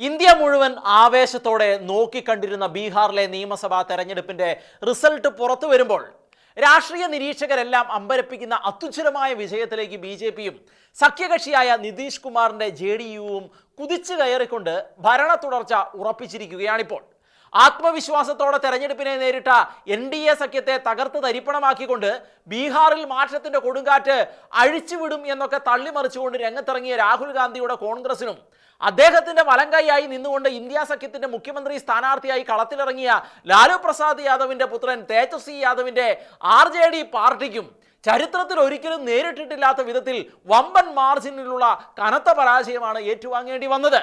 India മുഴുവൻ ആവേശത്തോടെ നോക്കിക്കണ്ടിരുന്ന ബീഹാറിലെ നിയമസഭാ തെരഞ്ഞെടുപ്പിന്റെ റിസൾട്ട് പുറത്തു വരുമ്പോൾ രാഷ്ട്രീയ നിരീക്ഷകരെല്ലാം അമ്പരപ്പിക്കുന്ന അത്യുജ്വലമായ വിജയത്തിലേക്ക് ബി ജെ പിയും സഖ്യകക്ഷിയായ നിതീഷ് കുമാറിന്റെ ജെ ഡി യുവും കുതിച്ചു കയറിക്കൊണ്ട് ഭരണ തുടർച്ച ഉറപ്പിച്ചിരിക്കുകയാണിപ്പോൾ. ആത്മവിശ്വാസത്തോടെ തെരഞ്ഞെടുപ്പിനെ നേരിട്ട എൻ ഡി എ സഖ്യത്തെ തകർത്ത് തരിപ്പണമാക്കിക്കൊണ്ട് ബീഹാറിൽ മാറ്റത്തിന്റെ കൊടുങ്കാറ്റ് അഴിച്ചുവിടും എന്നൊക്കെ തള്ളിമറിച്ചുകൊണ്ട് രംഗത്തിറങ്ങിയ രാഹുൽ ഗാന്ധിയുടെ കോൺഗ്രസിനും അദ്ദേഹത്തിന്റെ വലങ്കൈയായി നിന്നുകൊണ്ട് ഇന്ത്യ സഖ്യത്തിന്റെ മുഖ്യമന്ത്രി സ്ഥാനാർത്ഥിയായി കളത്തിലിറങ്ങിയ ലാലു പ്രസാദ് യാദവിന്റെ പുത്രൻ തേജസ്വി യാദവിന്റെ ആർ ജെ ഡി പാർട്ടിക്കും ചരിത്രത്തിൽ ഒരിക്കലും നേരിട്ടിട്ടില്ലാത്ത വിധത്തിൽ വമ്പൻ മാർജിനിലുള്ള കനത്ത പരാജയമാണ് ഏറ്റുവാങ്ങേണ്ടി വന്നത്.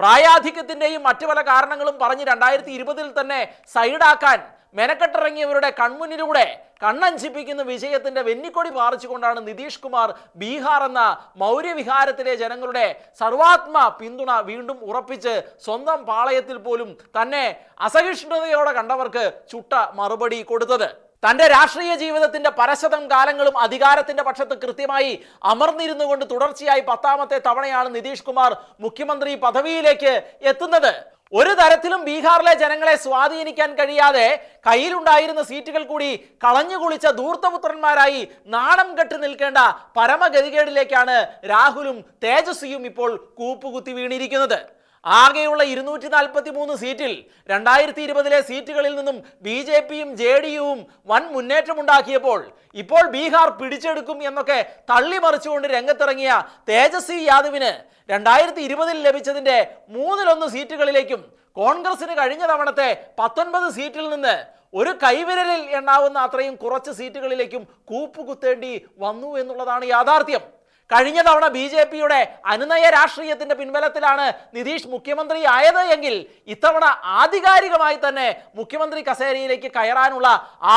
പ്രായാധിക്യത്തിന്റെയും മറ്റു പല കാരണങ്ങളും പറഞ്ഞ് രണ്ടായിരത്തി ഇരുപതിൽ തന്നെ സൈഡാക്കാൻ മെനക്കെട്ടിറങ്ങിയവരുടെ കൺമുന്നിലൂടെ കണ്ണഞ്ചിപ്പിക്കുന്ന വിജയത്തിന്റെ വെന്നിക്കൊടി പാറിച്ചുകൊണ്ടാണ് നിതീഷ് കുമാർ ബീഹാർ എന്ന മൗര്യവിഹാരത്തിലെ ജനങ്ങളുടെ സർവാത്മ പിന്തുണ വീണ്ടും ഉറപ്പിച്ച് സ്വന്തം പാളയത്തിൽ പോലും തന്നെ അസഹിഷ്ണുതയോടെ കണ്ടവർക്ക് ചുട്ട മറുപടി കൊടുത്തത്. തന്റെ രാഷ്ട്രീയ ജീവിതത്തിന്റെ പരശതം കാലങ്ങളും അധികാരത്തിന്റെ പക്ഷത്ത് കൃത്യമായി അമർന്നിരുന്നു കൊണ്ട് തുടർച്ചയായി പത്താമത്തെ തവണയാണ് നിതീഷ് കുമാർ മുഖ്യമന്ത്രി പദവിയിലേക്ക് എത്തുന്നത്. ഒരു തരത്തിലും ബീഹാറിലെ ജനങ്ങളെ സ്വാധീനിക്കാൻ കഴിയാതെ കയ്യിലുണ്ടായിരുന്ന സീറ്റുകൾ കൂടി കളഞ്ഞു കുളിച്ച ധൂർത്തപുത്രന്മാരായി നാണം കെട്ട് നിൽക്കേണ്ട പരമഗതികേടിലേക്കാണ് രാഹുലും തേജസ്വിയും ഇപ്പോൾ കൂപ്പുകുത്തി വീണിരിക്കുന്നത്. ആകെയുള്ള ഇരുന്നൂറ്റി നാൽപ്പത്തി മൂന്ന് സീറ്റിൽ രണ്ടായിരത്തി ഇരുപതിലെ സീറ്റുകളിൽ നിന്നും ബി ജെ പിയും ജെ ഡി യുവും വൻ മുന്നേറ്റമുണ്ടാക്കിയപ്പോൾ ഇപ്പോൾ ബീഹാർ പിടിച്ചെടുക്കും എന്നൊക്കെ തള്ളിമറിച്ചുകൊണ്ട് രംഗത്തിറങ്ങിയ തേജസ്വി യാദവിന് രണ്ടായിരത്തി ഇരുപതിൽ ലഭിച്ചതിന്റെ മൂന്നിലൊന്ന് സീറ്റുകളിലേക്കും കോൺഗ്രസിന് കഴിഞ്ഞ തവണത്തെ പത്തൊൻപത് സീറ്റിൽ നിന്ന് ഒരു കൈവിരലിൽ എണ്ണാവുന്ന അത്രയും കുറച്ച് സീറ്റുകളിലേക്കും കൂപ്പുകുത്തേണ്ടി വന്നു എന്നുള്ളതാണ് യാഥാർത്ഥ്യം. കഴിഞ്ഞ തവണ ബി ജെ പിയുടെ അനുനയ രാഷ്ട്രീയത്തിന്റെ പിൻബലത്തിലാണ് നിതീഷ് മുഖ്യമന്ത്രി ആയത് എങ്കിൽ ഇത്തവണ ആധികാരികമായി തന്നെ മുഖ്യമന്ത്രി കസേരയിലേക്ക് കയറാനുള്ള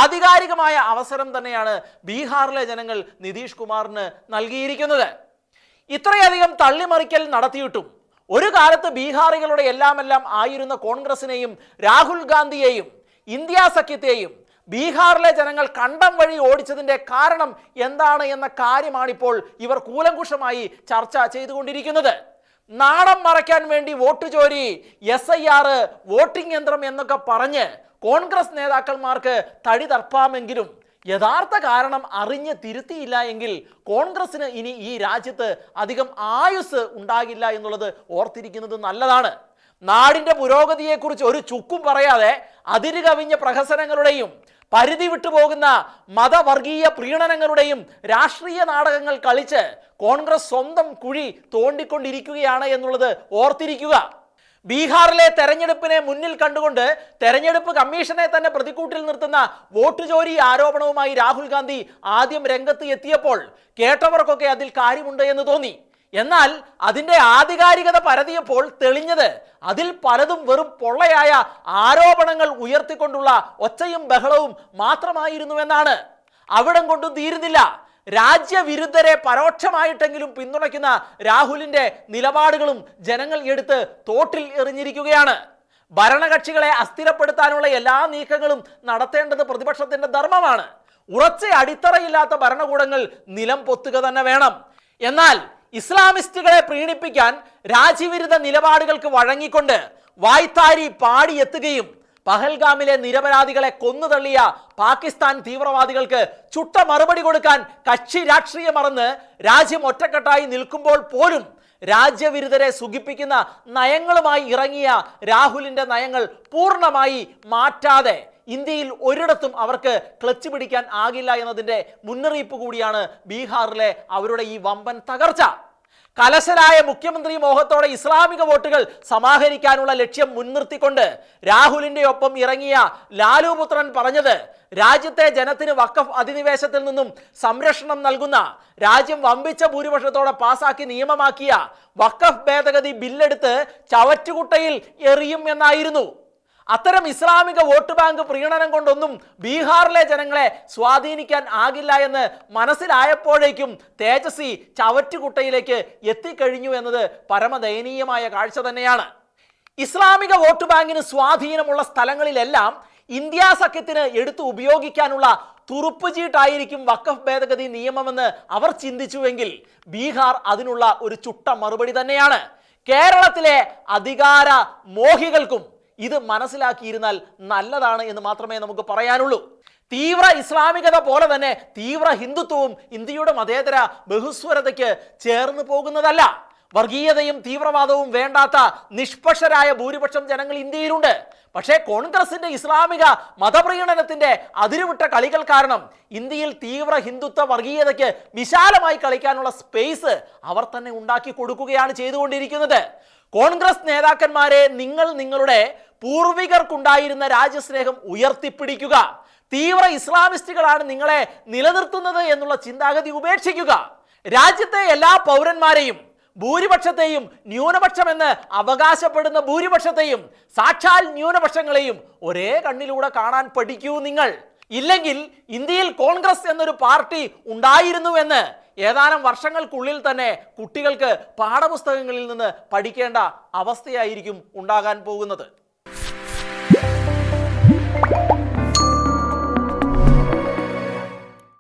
ആധികാരികമായ അവസരം തന്നെയാണ് ബീഹാറിലെ ജനങ്ങൾ നിതീഷ് കുമാറിന് നൽകിയിരിക്കുന്നത്. ഇത്രയധികം തള്ളിമറിക്കൽ നടത്തിയിട്ടും ഒരു കാലത്ത് ബീഹാറികളുടെ എല്ലാമെല്ലാം ആയിരുന്ന കോൺഗ്രസിനെയും രാഹുൽ ഗാന്ധിയെയും ഇന്ത്യ സഖ്യത്തെയും ബീഹാറിലെ ജനങ്ങൾ കണ്ടം വഴി ഓടിച്ചതിന്റെ കാരണം എന്താണ് എന്ന കാര്യമാണിപ്പോൾ ഇവർ കൂലങ്കുഷമായി ചർച്ച ചെയ്തുകൊണ്ടിരിക്കുന്നത്. നാണം മറയ്ക്കാൻ വേണ്ടി വോട്ട് ചോരി എസ് ഐ ആർ വോട്ടിംഗ് യന്ത്രം എന്നൊക്കെ പറഞ്ഞ് കോൺഗ്രസ് നേതാക്കന്മാർക്ക് തടി തർപ്പാമെങ്കിലും യഥാർത്ഥ കാരണം അറിഞ്ഞ് തിരുത്തിയില്ല എങ്കിൽ കോൺഗ്രസ്സിന് ഇനി ഈ രാജ്യത്ത് അധികം ആയുസ് ഉണ്ടാകില്ല എന്നുള്ളത് ഓർത്തിരിക്കുന്നത് നല്ലതാണ്. നാടിന്റെ പുരോഗതിയെക്കുറിച്ച് ഒരു ചുക്കും പറയാതെ അതിരുകവിഞ്ഞ പ്രഹസനങ്ങളുടെയും പരിധി വിട്ടുപോകുന്ന മതവർഗീയ പ്രീണനങ്ങളുടെയും രാഷ്ട്രീയ നാടകങ്ങൾ കളിച്ച് കോൺഗ്രസ് സ്വന്തം കുഴി തോണ്ടിക്കൊണ്ടിരിക്കുകയാണ് എന്നുള്ളത് ഓർത്തിരിക്കുക. ബീഹാറിലെ തെരഞ്ഞെടുപ്പിനെ മുന്നിൽ കണ്ടുകൊണ്ട് തെരഞ്ഞെടുപ്പ് കമ്മീഷനെ തന്നെ പ്രതിക്കൂട്ടിൽ നിർത്തുന്ന വോട്ട് ചോരി ആരോപണവുമായി രാഹുൽ ഗാന്ധി ആദ്യം രംഗത്ത് എത്തിയപ്പോൾ കേട്ടവർക്കൊക്കെ അതിൽ കാര്യമുണ്ട് എന്ന് തോന്നി. എന്നാൽ അതിന്റെ ആധികാരികത പരതിയപ്പോൾ തെളിഞ്ഞത് അതിൽ പലതും വെറും പൊള്ളയായ ആരോപണങ്ങൾ ഉയർത്തിക്കൊണ്ടുള്ള ഒച്ചയും ബഹളവും മാത്രമായിരുന്നുവെന്നാണ് അവിടം കൊണ്ടും തീരുന്നില്ല. രാജ്യവിരുദ്ധരെ പരോക്ഷമായിട്ടെങ്കിലും പിന്തുണയ്ക്കുന്ന രാഹുലിന്റെ നിലപാടുകളും ജനങ്ങൾ എടുത്ത് തോട്ടിൽ എറിഞ്ഞിരിക്കുകയാണ്. ഭരണകക്ഷികളെ അസ്ഥിരപ്പെടുത്താനുള്ള എല്ലാ നീക്കങ്ങളും നടത്തേണ്ടത് പ്രതിപക്ഷത്തിന്റെ ധർമ്മമാണ്. ഉറച്ച അടിത്തറയില്ലാത്ത ഭരണകൂടങ്ങൾ നിലം പൊത്തുക തന്നെ വേണം. എന്നാൽ ഇസ്ലാമിസ്റ്റുകളെ പ്രീണിപ്പിക്കാൻ രാജ്യവിരുദ്ധ നിലപാടുകൾക്ക് വഴങ്ങിക്കൊണ്ട് വായ്ത്താരി പാടിയെത്തുകയും പഹൽഗാമിലെ നിരപരാധികളെ കൊന്നുതള്ളിയ പാകിസ്ഥാൻ തീവ്രവാദികൾക്ക് ചുട്ട മറുപടി കൊടുക്കാൻ കക്ഷി രാഷ്ട്രീയം മറന്ന് രാജ്യം ഒറ്റക്കെട്ടായി നിൽക്കുമ്പോൾ പോലും രാജ്യവിരുദ്ധരെ സുഖിപ്പിക്കുന്ന നയങ്ങളുമായി ഇറങ്ങിയ രാഹുലിന്റെ നയങ്ങൾ പൂർണമായി മാറ്റാതെ ഇന്ത്യയിൽ ഒരിടത്തും അവർക്ക് ക്ലച്ച് പിടിക്കാൻ ആകില്ല എന്നതിന്റെ മുന്നറിയിപ്പ് കൂടിയാണ് ബീഹാറിലെ അവരുടെ ഈ വമ്പൻ തകർച്ച. കലശലായ മുഖ്യമന്ത്രി മോഹത്തോടെ ഇസ്ലാമിക വോട്ടുകൾ സമാഹരിക്കാനുള്ള ലക്ഷ്യം മുൻനിർത്തിക്കൊണ്ട് രാഹുലിന്റെ ഒപ്പം ഇറങ്ങിയ ലാലുപുത്രൻ പറഞ്ഞത് രാജ്യത്തെ ജനത്തിന് വക്കഫ് അധിനിവേശത്തിൽ നിന്നും സംരക്ഷണം നൽകുന്ന രാജ്യം വമ്പിച്ച ഭൂരിപക്ഷത്തോടെ പാസാക്കി നിയമമാക്കിയ വക്കഫ് ഭേദഗതി ബില്ലെടുത്ത് ചവറ്റുകുട്ടയിൽ എറിയും എന്നായിരുന്നു. അത്തരം ഇസ്ലാമിക വോട്ട് ബാങ്ക് പ്രീണനം കൊണ്ടൊന്നും ബീഹാറിലെ ജനങ്ങളെ സ്വാധീനിക്കാൻ ആകില്ല എന്ന് മനസ്സിലായപ്പോഴേക്കും തേജസ്വി ചവറ്റുകുട്ടയിലേക്ക് എത്തിക്കഴിഞ്ഞു എന്നത് പരമദയനീയമായ കാഴ്ച തന്നെയാണ്. ഇസ്ലാമിക വോട്ട് ബാങ്കിന് സ്വാധീനമുള്ള സ്ഥലങ്ങളിലെല്ലാം ഇന്ത്യ സഖ്യത്തിന് എടുത്തു ഉപയോഗിക്കാനുള്ള തുറുപ്പ് ചീട്ടായിരിക്കും വഖഫ് ഭേദഗതി നിയമമെന്ന് അവർ ചിന്തിച്ചുവെങ്കിൽ ബീഹാർ അതിനുള്ള ഒരു ചുട്ട മറുപടി തന്നെയാണ്. കേരളത്തിലെ അധികാര മോഹികൾക്കും ഇത് മനസ്സിലാക്കിയിരുന്നാൽ നല്ലതാണ് എന്ന് മാത്രമേ നമുക്ക് പറയാനുള്ളൂ. തീവ്ര ഇസ്ലാമികത പോലെ തന്നെ തീവ്ര ഹിന്ദുത്വവും ഇന്ത്യയുടെ മതേതര ബഹുസ്വരതയ്ക്ക് ചേർന്ന് പോകുന്നതല്ല. വർഗീയതയും തീവ്രവാദവും വേണ്ടാത്ത നിഷ്പക്ഷരായ ഭൂരിപക്ഷം ജനങ്ങൾ ഇന്ത്യയിലുണ്ട്. പക്ഷേ കോൺഗ്രസിന്റെ ഇസ്ലാമിക മതപ്രീണനത്തിന്റെ അതിരുവിട്ട കളികൾ കാരണം ഇന്ത്യയിൽ തീവ്ര ഹിന്ദുത്വ വർഗീയതയ്ക്ക് വിശാലമായി കളിക്കാനുള്ള സ്പേസ് അവർ തന്നെ ഉണ്ടാക്കി കൊടുക്കുകയാണ് ചെയ്തുകൊണ്ടിരിക്കുന്നത്. കോൺഗ്രസ് നേതാക്കന്മാരെ നിങ്ങൾ നിങ്ങളുടെ പൂർവികർക്കുണ്ടായിരുന്ന രാജ്യസ്നേഹം ഉയർത്തിപ്പിടിക്കുക. തീവ്ര ഇസ്ലാമിസ്റ്റുകളാണ് നിങ്ങളെ നിലനിർത്തുന്നത് എന്നുള്ള ചിന്താഗതി ഉപേക്ഷിക്കുക. രാജ്യത്തെ എല്ലാ പൗരന്മാരെയും ഭൂരിപക്ഷത്തെയും ന്യൂനപക്ഷമെന്ന് അവകാശപ്പെടുന്ന ഭൂരിപക്ഷത്തെയും സാക്ഷാൽ ന്യൂനപക്ഷങ്ങളെയും ഒരേ കണ്ണിലൂടെ കാണാൻ പഠിക്കൂ നിങ്ങൾ. ഇല്ലെങ്കിൽ ഇന്ത്യയിൽ കോൺഗ്രസ് എന്നൊരു പാർട്ടി ഉണ്ടായിരുന്നുവെന്ന് ഏതാനും വർഷങ്ങൾക്കുള്ളിൽ തന്നെ കുട്ടികൾക്ക് പാഠപുസ്തകങ്ങളിൽ നിന്ന് പഠിക്കേണ്ട അവസ്ഥയായിരിക്കും ഉണ്ടാകാൻ പോകുന്നത്.